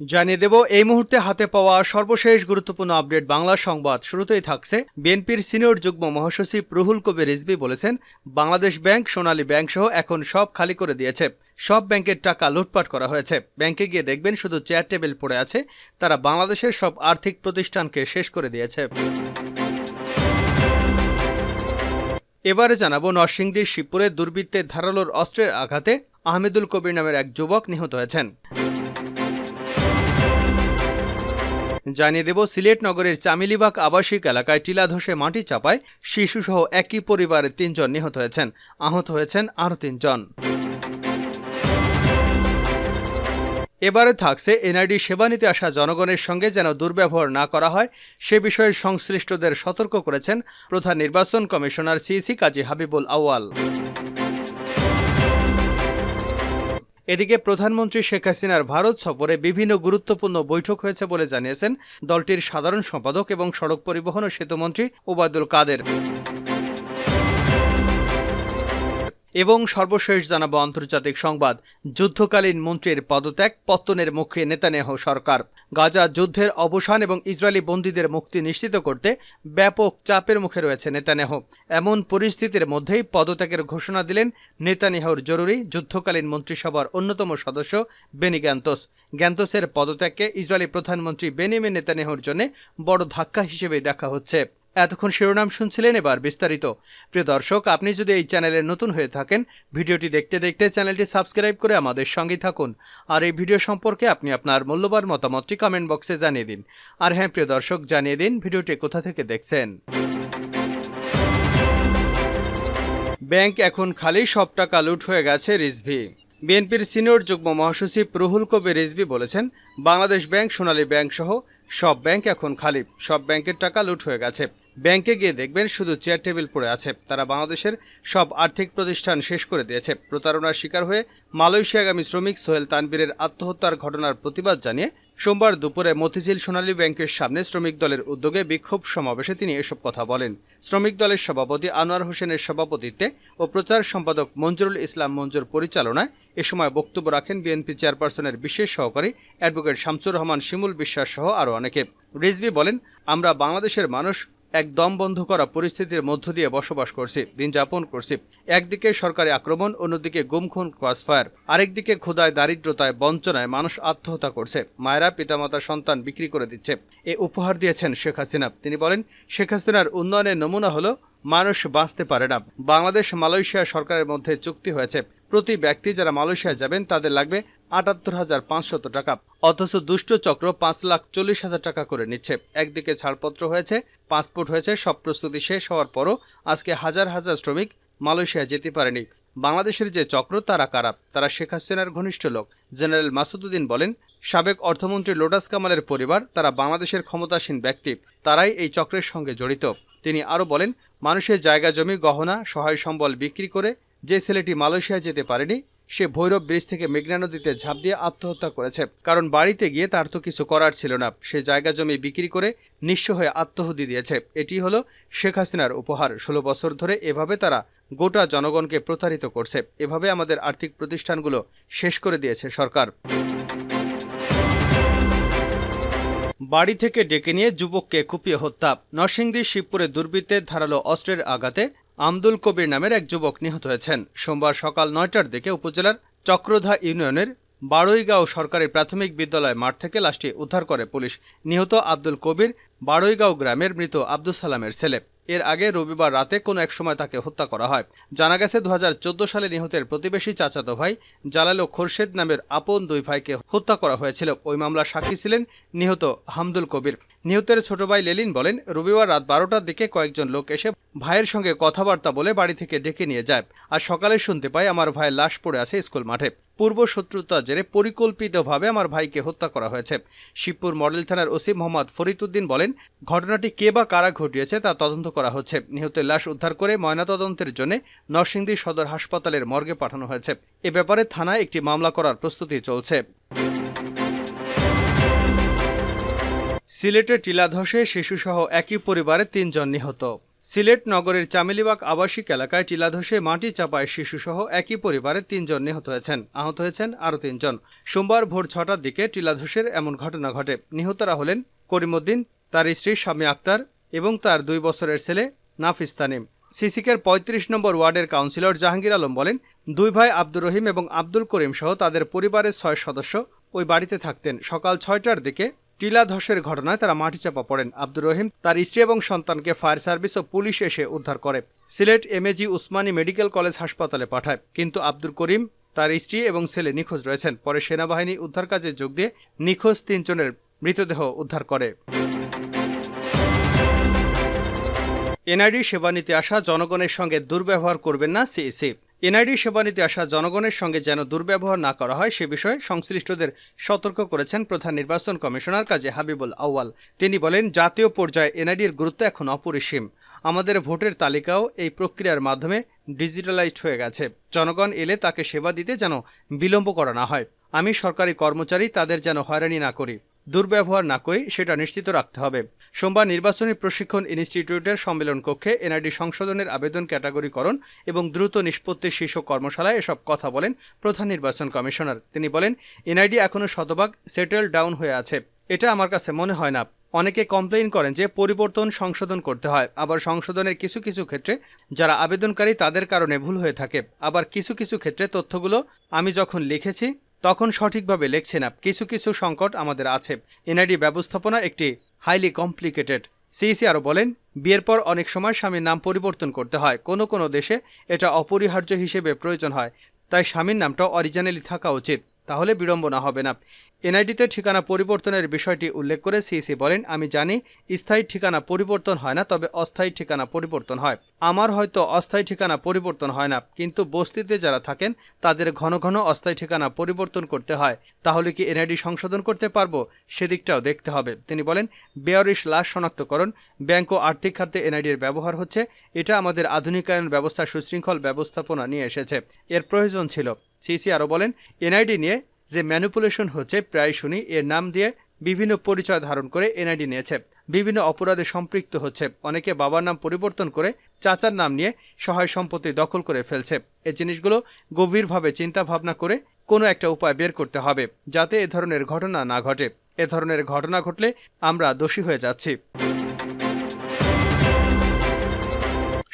জানিয়ে দেব, এই মুহূর্তে হাতে পাওয়া সর্বশেষ গুরুত্বপূর্ণ আপডেট বাংলা সংবাদ শুরুতেই থাকছে। বিএনপির সিনিয়র যুগ্ম মহাসচিব রুহুল কবির রিজভি বলেছেন, বাংলাদেশ ব্যাংক, সোনালী ব্যাংক সহ এখন সব খালি করে দিয়েছে। সব ব্যাংকের টাকা লুটপাট করা হয়েছে। ব্যাংকে গিয়ে দেখবেন শুধু চেয়ার টেবিল পড়ে আছে। তারা বাংলাদেশের সব আর্থিক প্রতিষ্ঠানকে শেষ করে দিয়েছে। এবারে জানাব, নরসিংদীর শিবপুরে দুর্বৃত্তের ধারালোর অস্ত্রের আঘাতে আহমেদুল কবির নামের এক যুবক নিহত হয়েছেন। জানিয়ে দেব, সিলেট নগরের চামিলিবাগ আবাসিক এলাকায় টিলা ধসে মাটি চাপায় শিশুসহ একই পরিবারের তিনজন নিহত হয়েছেন, আহত হয়েছেন আরও তিনজন। এবারে থাকছে এনআইডি সেবা নিতে আসা জনগণের সঙ্গে যেন দুর্ব্যবহার না করা হয়, সে বিষয়ে সংশ্লিষ্টদের সতর্ক করেছেন প্রধান নির্বাচন কমিশনার সিইসি কাজী হাবিবুল আউয়াল। এদিকে প্রধানমন্ত্রী শেখ হাসিনার ভারত সফরে বিভিন্ন গুরুত্বপূর্ণ বৈঠক হয়েছে বলে জানিয়েছেন দলটির সাধারণ সম্পাদক এবং সড়ক পরিবহন ও সেতুমন্ত্রী ওবায়দুল কাদের। এবং সর্বশেষ জানাব আন্তর্জাতিক সংবাদ। যুদ্ধকালীন মন্ত্রীর পদত্যাগ, পত্তনের মুখে নেতানেহ সরকার। গাজা যুদ্ধের অবসান এবং ইসরায়েলি বন্দীদের মুক্তি নিশ্চিত করতে ব্যাপক চাপের মুখে রয়েছে নেতানেহ। এমন পরিস্থিতির মধ্যেই পদত্যাগের ঘোষণা দিলেন নেতানেহর জরুরি যুদ্ধকালীন মন্ত্রিসভার অন্যতম সদস্য বেনি গ্যান্তোস গ্যান্তোসের পদত্যাগকে ইসরায়েলি প্রধানমন্ত্রী বেনিমিন নেতানেহর জন্য বড় ধাক্কা হিসেবে দেখা হচ্ছে। এতক্ষণ শিরোনাম শুনছিলেন এবার বিস্তারিত। প্রিয় দর্শক, আপনি যদি এই চ্যানেলে নতুন হয়ে থাকেন, ভিডিওটি দেখতে দেখতে চ্যানেলটি সাবস্ক্রাইব করে আমাদের সঙ্গে থাকুন। আর এই ভিডিও সম্পর্কে আপনি আপনার মূল্যবান মতামতটি কমেন্ট বক্সে জানিয়ে দিন। আর হ্যাঁ প্রিয় দর্শক, জানিয়ে দিন ভিডিওটি কোথা থেকে দেখছেন। ব্যাংক এখন খালি, সব টাকা লুট হয়ে গেছে রিজভি। বিএনপির সিনিয়র যুগ্ম মহাসচিব রুহুল কবির রিজভি বলেছেন, বাংলাদেশ ব্যাংক, সোনালী ব্যাংক সহ সব ব্যাংক এখন খালি, সব ব্যাংকের টাকা লুট হয়ে গেছে। ব্যাংকে গিয়ে দেখবেন শুধু চেয়ার টেবিল পড়ে আছে। তারা বাংলাদেশের সব আর্থিক প্রতিষ্ঠান শেষ করে দিয়েছে। প্রতারণার শিকার হয়ে মালয়েশিয়াগামী শ্রমিক সোহেল তানবীরের আত্মহত্যার ঘটনার প্রতিবাদ জানিয়ে সোমবার দুপুরে মতিঝিল সোনালী ব্যাংকের সামনে শ্রমিক দলের উদ্যোগে বিক্ষোভ সমাবেশে তিনি এসব কথা বলেন। শ্রমিক দলের সভাপতি আনোয়ার হোসেনের সভাপতিত্বে ও প্রচার সম্পাদক মঞ্জুরুল ইসলাম মঞ্জুর পরিচালনায় এ সময় বক্তব্য রাখেন বিএনপি চেয়ারপারসনের বিশেষ সহকারী অ্যাডভোকেট শামসুর রহমান শিমুল বিশ্বাস সহ আরও অনেকে। রিজভি বলেন, আমরা বাংলাদেশের মানুষ এক দম বন্ধ করা পরিস্থিতির মধ্য দিয়ে বসবাস করছি, দিন যাপন করছি। একদিকে সরকারি আক্রমণ, অন্যদিকে গুমখুন ক্রসফায়ার আরেকদিকে ক্ষুদায় দারিদ্রতায় বঞ্চনায় মানুষ আত্মহত্যা করছে। মায়েরা, পিতামাতা, সন্তান বিক্রি করে দিচ্ছে। এ উপহার দিয়েছেন শেখ হাসিনা। তিনি বলেন, শেখ হাসিনার উন্নয়নের নমুনা হলো, মানুষ বাঁচতে পারে না। বাংলাদেশ মালয়েশিয়া সরকারের মধ্যে চুক্তি হয়েছে। প্রতি ব্যক্তি যারা মালয়েশিয়া যাবেন, তাদের লাগবে আটাত্তর হাজার পাঁচশত টাকা। অথচ দুষ্ট চক্র পাঁচ লাখ চল্লিশ হাজার টাকা করে নিচ্ছে। একদিকে ছাড়পত্র হয়েছে, পাসপোর্ট হয়েছে, সব প্রস্তুতি শেষ হওয়ার পরও আজকে হাজার হাজার শ্রমিক মালয়েশিয়া যেতে পারেনি। বাংলাদেশের যে চক্র, তারা কারা? তারা শেখ হাসিনার ঘনিষ্ঠ লোক। জেনারেল মাসুদুদ্দিন বলেন, সাবেক অর্থমন্ত্রী লোটাস কামালের পরিবার তারা বাংলাদেশের ক্ষমতাসীন ব্যক্তি। তারাই এই চক্রের সঙ্গে জড়িত। তিনি আরও বলেন, মানুষের জায়গা জমি, গহনা, সহায় সম্বল বিক্রি করে যে ছেলেটি মালয়েশিয়া যেতে পারেনি, সে ভৈরব ব্রিজ থেকে মেঘনা নদীতে ঝাঁপ দিয়ে আত্মহত্যা করেছে। কারণ বাড়িতে গিয়ে তার তো কিছু করার ছিল না। সে জায়গা জমি বিক্রি করে নিঃস্ব হয়ে আত্মহতি দিয়েছে। এটি হলো শেখ হাসিনার উপহার। ষোলো বছর ধরে এভাবে তারা গোটা জনগণকে প্রতারিত করছে। এভাবে আমাদের আর্থিক প্রতিষ্ঠানগুলো শেষ করে দিয়েছে সরকার। বাড়ি থেকে ডেকে নিয়ে যুবককে কুপিয়ে হত্যা। নরসিংদীর শিবপুরে দুর্বৃত্তের ধারালো অস্ত্রের আঘাতে আমদুল কবির নামের এক যুবক নিহত হয়েছেন। সোমবার সকাল নয়টার দিকে উপজেলার চক্রধা ইউনিয়নের বাড়ইগাঁও সরকারি প্রাথমিক বিদ্যালয় মাঠ থেকে লাশটি উদ্ধার করে পুলিশ। নিহত আব্দুল কবির বাড়ইগাঁও গ্রামের মৃত আব্দুল সালামের ছেলে। এর আগে রবিবার রাতে কোনো এক সময় তাকে হত্যা করা হয়। জানা গেছে দু হাজার চোদ্দ সালে নিহতের প্রতিবেশী চাচাতো ভাই জালাল খোরশেদ নামের আপন দুই ভাইকে হত্যা করা হয়েছিল। ওই মামলার সাক্ষী ছিলেন নিহত হামদুল কবির। নিহতের ছোট ভাই লেলিন বলেন, রবিবার রাত বারোটার দিকে কয়েকজন লোক এসে ভাইয়ের সঙ্গে কথাবার্তা বলে বাড়ি থেকে ডেকে নিয়ে যায় আর সকালে শুনতে পাই আমার ভাইয়ের লাশ পড়ে আছে স্কুল মাঠে। পূর্ব শত্রুতার জেরে পরিকল্পিতভাবে আমার ভাইকে হত্যা করা হয়েছে। শিবপুর মডেল থানার ওসি মোহাম্মদ ফরিদুদ্দিন বলেন, ঘটনাটি কে বা কারা ঘটিয়েছে তা তদন্ত করা হচ্ছে। নিহতের লাশ উদ্ধার করে ময়নাতদন্তের জন্য নরসিংদী সদর হাসপাতালের মর্গে পাঠানো হয়েছে। এ ব্যাপারে থানায় একটি মামলা করার প্রস্তুতি চলছে। সিলেটের টিলাধসে শিশুসহ একই পরিবারের তিনজন নিহত। সিলেট নগরের চামেলিবাগ আবাসিক এলাকায় টিলাধসে মাটি চাপায় শিশুসহ একই পরিবারের তিনজন নিহত হয়েছেন। আহত হয়েছেন আরও তিনজন। সোমবার ভোর ছটার দিকে টিলাধসের এমন ঘটনা ঘটে। নিহতরা হলেন করিমুদ্দিন তার স্ত্রী স্বামী আক্তার এবং তার দুই বছরের ছেলে নাফিস তানিম। সিসিকের পঁয়ত্রিশ নম্বর ওয়ার্ডের কাউন্সিলর জাহাঙ্গীর আলম বলেন, দুই ভাই আব্দুর রহিম এবং আব্দুল করিম সহ তাদের পরিবারের ছয় সদস্য ওই বাড়িতে থাকতেন। সকাল ছয়টার দিকে টিলা ধসের ঘটনায় তারা মাটি চাপা পড়েন। আব্দুর রহিম তার স্ত্রী এবং সন্তানকে ফায়ার সার্ভিস ও পুলিশ এসে উদ্ধার করে। Sylhet MAG Osmani medical college হাসপাতালে পাঠায়। কিন্তু আব্দুল করিম তার স্ত্রী এবং ছেলে নিখোঁজ রয়েছেন। পরে সেনাবাহিনী উদ্ধার কাজে যোগ দিয়ে নিখোঁজ তিনজনের মৃতদেহ উদ্ধার করে। এনআইডি সেবা নিতে আসা জনগণের সঙ্গে দুর্ব্যবহার করবেন না সিইসি এনআইডি সেবা নিতে আসা জনগণের সঙ্গে যেন দুর্ব্যবহার না করা হয়, সে বিষয়ে সংশ্লিষ্টদের সতর্ক করেছেন প্রধান নির্বাচন কমিশনার কাজী হাবিবুল আউয়াল। তিনি বলেন, জাতীয় পর্যায়ে এনআইডির গুরুত্ব এখন অপরিসীম। আমাদের ভোটের তালিকাও এই প্রক্রিয়ার মাধ্যমে ডিজিটালাইজড হয়ে গেছে। জনগণ এলে তাকে সেবা দিতে যেন বিলম্ব করা না হয়। আমি সরকারি কর্মচারী, তাদের যেন হয়রানি না করি। দুর্ব্যবহার না করি সেটা নিশ্চিত রাখতে হবে। সোমবার নির্বাচনী প্রশিক্ষণ ইনস্টিটিউটের সম্মেলন কক্ষে এনআইডি সংশোধনের আবেদন ক্যাটাগরিকরণ এবং দ্রুত নিষ্পত্তির শীর্ষ কর্মশালায় এসব কথা বলেন প্রধান নির্বাচন কমিশনার। তিনি বলেন, এনআইডি এখনও শতভাগ সেটেল ডাউন হয়ে আছে। এটা আমার কাছে মনে হয় না। অনেকে কমপ্লেইন করেন যে পরিবর্তন সংশোধন করতে হয়। আবার সংশোধনের কিছু কিছু ক্ষেত্রে যারা আবেদনকারী তাদের কারণে ভুল হয়ে থাকে। আবার কিছু কিছু ক্ষেত্রে তথ্যগুলো আমি যখন লিখেছি তখন সঠিকভাবে লেখছে না কিছু কিছু সংকট আমাদের আছে। এনআইডি ব্যবস্থাপনা একটি হাইলি কমপ্লিকেটেড সিইসি আরও বলেন, বিয়ের পর অনেক সময় স্বামীর নাম পরিবর্তন করতে হয়। কোনো কোনো দেশে এটা অপরিহার্য হিসেবে প্রয়োজন হয়। তাই স্বামীর নামটা অরিজিনালি থাকা উচিত। তাহলে বিড়ম্বনা হবে না। এনআইডিতে ঠিকানা পরিবর্তনের বিষয়টি উল্লেখ করে সিইসি বলেন, আমি জানি স্থায়ী ঠিকানা পরিবর্তন হয় না, তবে অস্থায়ী ঠিকানা পরিবর্তন হয়। আমার হয়তো অস্থায়ী ঠিকানা পরিবর্তন হয় না, কিন্তু বস্তিতে যারা থাকেন, তাদের ঘন ঘন অস্থায়ী ঠিকানা পরিবর্তন করতে হয়। তাহলে কি এনআইডি সংশোধন করতে পারব? সেদিকটাও দেখতে হবে। তিনি বলেন, বেয়ারিশ লাশ শনাক্তকরণ, ব্যাংক ও আর্থিক খাতে এনআইডির ব্যবহার হচ্ছে। এটা আমাদের আধুনিকায়ন ব্যবস্থা সুশৃঙ্খল ব্যবস্থাপনা নিয়ে এসেছে। এর প্রয়োজন ছিল। সিসি আরও বলেন, এনআইডি নিয়ে যে ম্যানিপুলেশন হচ্ছে প্রায় শুনি এর নাম দিয়ে বিভিন্ন পরিচয় ধারণ করে এনআইডি নিয়েছে। বিভিন্ন অপরাধে সম্পৃক্ত হচ্ছে। অনেকে বাবার নাম পরিবর্তন করে চাচার নাম নিয়ে সহায় সম্পত্তি দখল করে ফেলছে। এই জিনিসগুলো গভীরভাবে চিন্তা ভাবনা করে কোনো একটা উপায় বের করতে হবে, যাতে এ ধরনের ঘটনা না ঘটে। এ ধরনের ঘটনা ঘটলে আমরা দোষী হয়ে যাচ্ছি।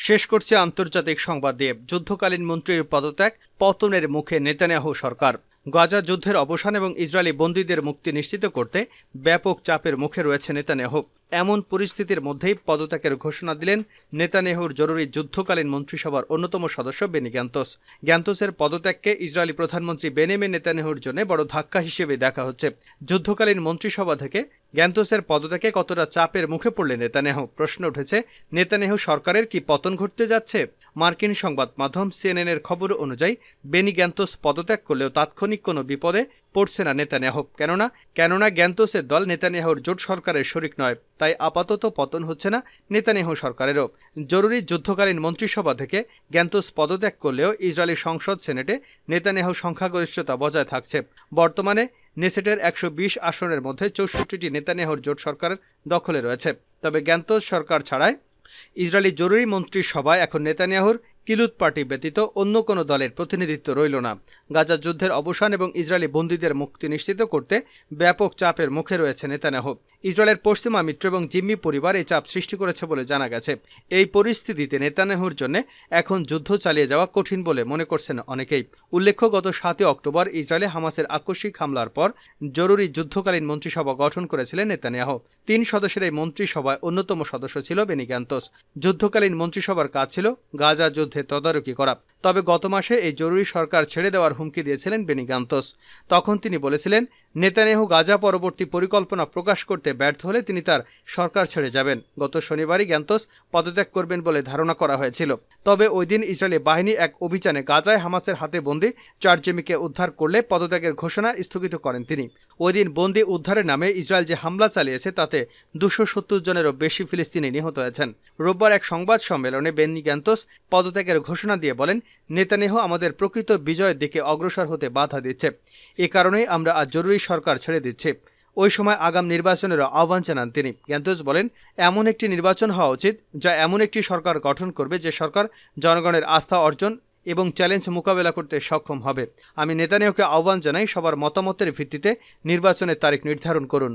শেষ করছে আন্তর্জাতিক সংবাদ দিয়ে। যুদ্ধকালীন মন্ত্রীর পদত্যাগ, পতনের মুখে নেতানিয়াহু সরকার। গাজা যুদ্ধের অবসান এবং ইসরায়েলি বন্দীদের মুক্তি নিশ্চিত করতে ব্যাপক চাপের মুখে রয়েছে নেতানিয়াহু এমন পরিস্থিতির মধ্যেই পদত্যাগের ঘোষণা দিলেন নেতানিয়াহুর জরুরি যুদ্ধকালীন মন্ত্রিসভার অন্যতম সদস্য বেনি গ্যান্তোস গ্যান্তোসের পদত্যাগকে ইসরায়েলি প্রধানমন্ত্রী বেনেমে নেতানেহুর জন্য বড় ধাক্কা হিসেবে দেখা হচ্ছে। যুদ্ধকালীন মন্ত্রিসভা থেকে গ্যান্তোসের পদত্যাগে কতটা চাপের মুখে পড়লে নেতানিয়াহু প্রশ্ন উঠেছে, নেতানেহু সরকারের কি পতন ঘটতে যাচ্ছে? মার্কিন সংবাদ মাধ্যম সিএনএনের খবর অনুযায়ী, বেনি গ্যান্তোস পদত্যাগ করলেও তাৎক্ষণিক কোনো বিপদে পড়ছে না নেতানিয়াহু। কেননা কেননা গ্যান্তোসের দল নেতানিয়াহুর জোট সরকারের শরিক নয়, তাই আপাতত পতন হচ্ছে না নেতানিয়াহু সরকারেরও। জরুরি যুদ্ধকালীন মন্ত্রিসভা থেকে গ্যান্তোস পদত্যাগ করলেও ইসরায়েলি সংসদ সেনেটে নেতানিয়াহু সংখ্যাগরিষ্ঠতা বজায় থাকছে। বর্তমানে নেসেটের একশো বিশ আসনের মধ্যে চৌষট্টিটি নেতানিয়াহুর জোট সরকারের দখলে রয়েছে। তবে গ্যান্তোস সরকার ছাড়ায় ইসরায়েলি জরুরি মন্ত্রীর সভায় এখন নেতানিয়াহুর কিলুত পার্টি ব্যতীত অন্য কোনো দলের প্রতিনিধিত্ব রইল না। গাজা যুদ্ধের অবসান এবং ইসরায়েলি বন্দীদের মুক্তি নিশ্চিত করতে ব্যাপক চাপের মুখে রয়েছে নেতানিয়াহু। ইসরায়েলের পশ্চিমা মিত্র এবং জিম্মি পরিবার এই চাপ সৃষ্টি করেছে বলে জানা গেছে। এই পরিস্থিতিতে নেতানিয়াহুর জন্য এখন যুদ্ধ চালিয়ে যাওয়া কঠিন বলে মনে করছেন অনেকেই। উল্লেখ্য, গত সাতই অক্টোবর ইসরায়েলে হামাসের আকস্মিক হামলার পর জরুরি যুদ্ধকালীন মন্ত্রিসভা গঠন করেছিলেন নেতানিয়াহু। তিন সদস্যের এই মন্ত্রিসভায় অন্যতম সদস্য ছিল বেনি গ্যান্তোস যুদ্ধকালীন মন্ত্রিসভার কাজ ছিল গাজা যুদ্ধে তদারকি করা তবে গত মাসে এই জরুরি সরকার ছেড়ে দেওয়ার হুমকি দিয়েছিলেন বেনি গান্তোস। তখন তিনি বলেছিলেন নেতানেহু গাজা পরবর্তী পরিকল্পনা প্রকাশ করতে ব্যর্থ হলে তিনি তার সরকার ছেড়ে যাবেন। গত শনিবারই গ্যান্তোস পদত্যাগ করবেন বলে ধারণা করা হয়েছিল। তবে ওই দিন ইসরায়েলি বাহিনী এক অভিযানে গাজায় হামাসের হাতে বন্দি চার জেমিকে উদ্ধার করলে পদত্যাগের ঘোষণা স্থগিত করেন তিনি। ওই দিন বন্দি উদ্ধারের নামে ইসরায়েল যে হামলা চালিয়েছে, তাতে দুশো সত্তর জনেরও বেশি ফিলিস্তিনি নিহত হয়েছেন। রোববার এক সংবাদ সম্মেলনে বেন্নি গ্যান্তোস পদত্যাগের ঘোষণা দিয়ে বলেন নেতানিয়াহু আমাদের প্রকৃত বিজয়ের দিকে অগ্রসর হতে বাধা দিচ্ছে। এ কারণেই আমরা আজ জরুরি সরকার ছেড়ে দিচ্ছি। ওই সময় আগাম নির্বাচনেরও আহ্বান জানান তিনি। জ্ঞানতোষ বলেন, এমন একটি নির্বাচন হওয়া উচিত, যা এমন একটি সরকার গঠন করবে যে সরকার জনগণের আস্থা অর্জন এবং চ্যালেঞ্জ মোকাবেলা করতে সক্ষম হবে। আমি নেতানিয়াহুকে আহ্বান জানাই সবার মতামতের ভিত্তিতে নির্বাচনের তারিখ নির্ধারণ করুন।